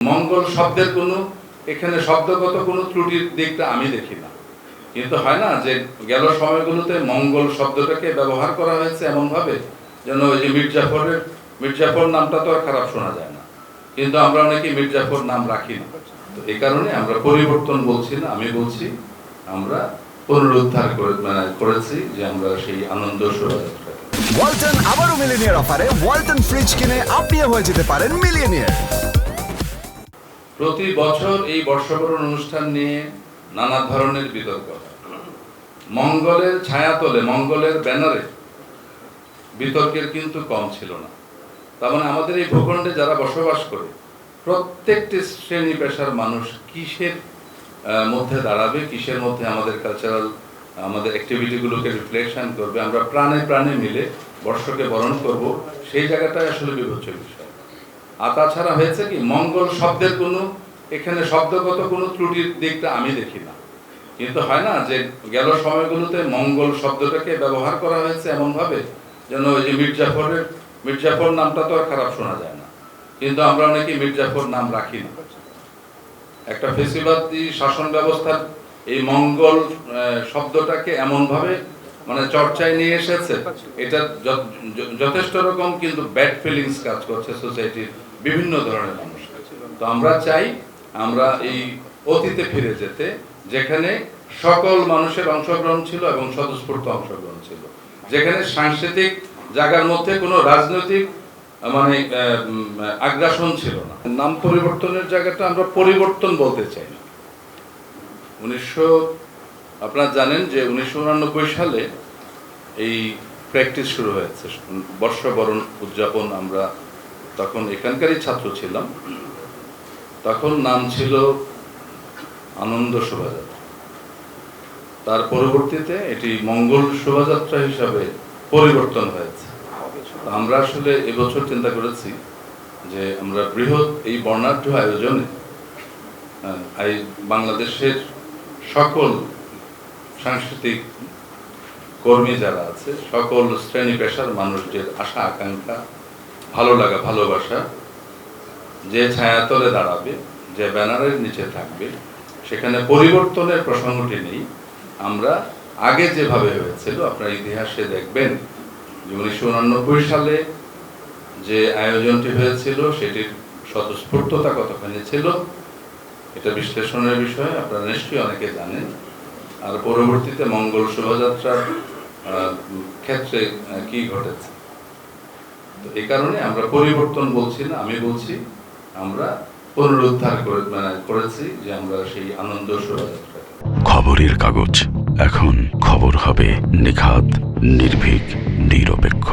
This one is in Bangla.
মঙ্গল শব্দের কোনো, এখানে শব্দগত কোনো ত্রুটির দিকটা আমি দেখি না। কিন্তু হয় না যে গেল সময়গুলোতে মঙ্গল শব্দটাকে ব্যবহার করা হয়েছে এমন ভাবে যেন ওই যে মির্জাফরের, মির্জাফর নামটা তো আর খারাপ শোনা যায় না। কিন্তু আমরা অনেকে মির্জাফর নাম রাখি না। তো এই কারণে আমরা পরিবর্তন বলছি না, আমি বলছি আমরা পুনরুদ্ধার করে মানে করেছি যে আমরা সেই আনন্দ শোভাযাত্রাকে ওয়ালটন আবারও মিলিনিয়ার অফারে ওয়ালটন ফ্রিজ কিনে আপনিও হয়ে যেতে পারেন মিলিয়নিয়ার। প্রতি বছর এই বর্ষবরণ অনুষ্ঠান নিয়ে নানা ধরনের বিতর্ক। মঙ্গলের ছায়াতলে, মঙ্গলের ব্যানারে বিতর্কের কিন্তু কম ছিল না। তার মানে আমাদের এই ভূখণ্ডে যারা বসবাস করে, প্রত্যেকটি শ্রেণি পেশার মানুষ কিসের মধ্যে দাঁড়াবে, কিসের মধ্যে আমাদের কালচারাল আমাদের অ্যাক্টিভিটিগুলোকে রিফ্লেকশন করবে, আমরা প্রাণে প্রাণে মিলে বর্ষকে বরণ করব, সেই জায়গাটাই আসলে বিবেচ্য বিষয়। আর তাছাড়া হয়েছে কি, মঙ্গল শব্দের কোনো, এখানে শব্দগত কোনো ত্রুটির দিকটা আমি দেখি না। কিন্তু হয় না যে গেল সময়গুলোতে মঙ্গল শব্দটাকে ব্যবহার করা হয়েছে এমন ভাবে যেন ওই যে মির্জাফরের, মির্জাফর নামটা তো আর খারাপ শোনা যায় না। কিন্তু আমরা অনেকে মির্জাফর নাম রাখি না। একটা ফেসিবাদী শাসন ব্যবস্থার এই মঙ্গল শব্দটাকে এমন ভাবে মানে চর্চায় নিয়ে এসেছে, এটা যথেষ্ট রকম কিন্তু ব্যাড ফিলিংস কাজ করছে সোসাইটির বিভিন্ন ধরনের মানুষ তো আমরা চাই আমরা এই অতীতে ফিরে যেতে, যেখানে সকল মানুষের অংশগ্রহণ ছিল এবং স্বতঃস্ফূর্ত অংশগ্রহণ ছিল। যেখানে সাংস্কৃতিক জায়গার মধ্যে কোনো রাজনৈতিক মানে আগ্রাসন ছিল না। নাম পরিবর্তনের জায়গাটা আমরা পরিবর্তন বলতে চাই না। উনিশশো, আপনারা জানেন যে উনিশশো সালে এই প্র্যাকটিস শুরু হয়েছে। বর্ষবরণ উদযাপন আমরা তখন এখানকারই ছাত্র ছিলাম। তখন নাম ছিল আনন্দ শোভাযাত্রা। তার পরবর্তীতে এটি মঙ্গল শোভাযাত্রা হিসাবে পরিবর্তন হয়েছে। আমরা আসলে এবছর চিন্তা করেছি যে আমরা বৃহৎ এই বর্ণাঢ্য আয়োজনে বাংলাদেশের সকল সাংস্কৃতিক কর্মী যারা আছে, সকল শ্রেণি পেশার মানুষদের আশা, আকাঙ্ক্ষা ভালো লাগা, ভালোবাসা। যে ছায়াতলে দাঁড়াবে, যে ব্যানারের নিচে থাকবে, সেখানে পরিবর্তনের প্রসঙ্গটি নেই। আমরা আগে যেভাবে হয়েছিল, আপনার ইতিহাসে দেখবেন যে উনিশশো উনানব্বই সালে যে আয়োজনটি হয়েছিল, সেটির স্বতঃস্ফূর্ততা কতখানি ছিল, এটা বিশ্লেষণের বিষয়, আপনারা নিশ্চয়ই অনেকে জানেন। আর পরবর্তীতে মঙ্গল শোভাযাত্রার ক্ষেত্রে কি ঘটেছে? তো এই কারণে আমরা পরিবর্তন বলছি না, আমি বলছি আমরা পুনরুদ্ধার করে মানে করেছি যে আমরা সেই আনন্দ শোভাযাত্রা খবরের কাগজ, এখন খবর হবে নিখাত, নির্ভীক, নিরপেক্ষ।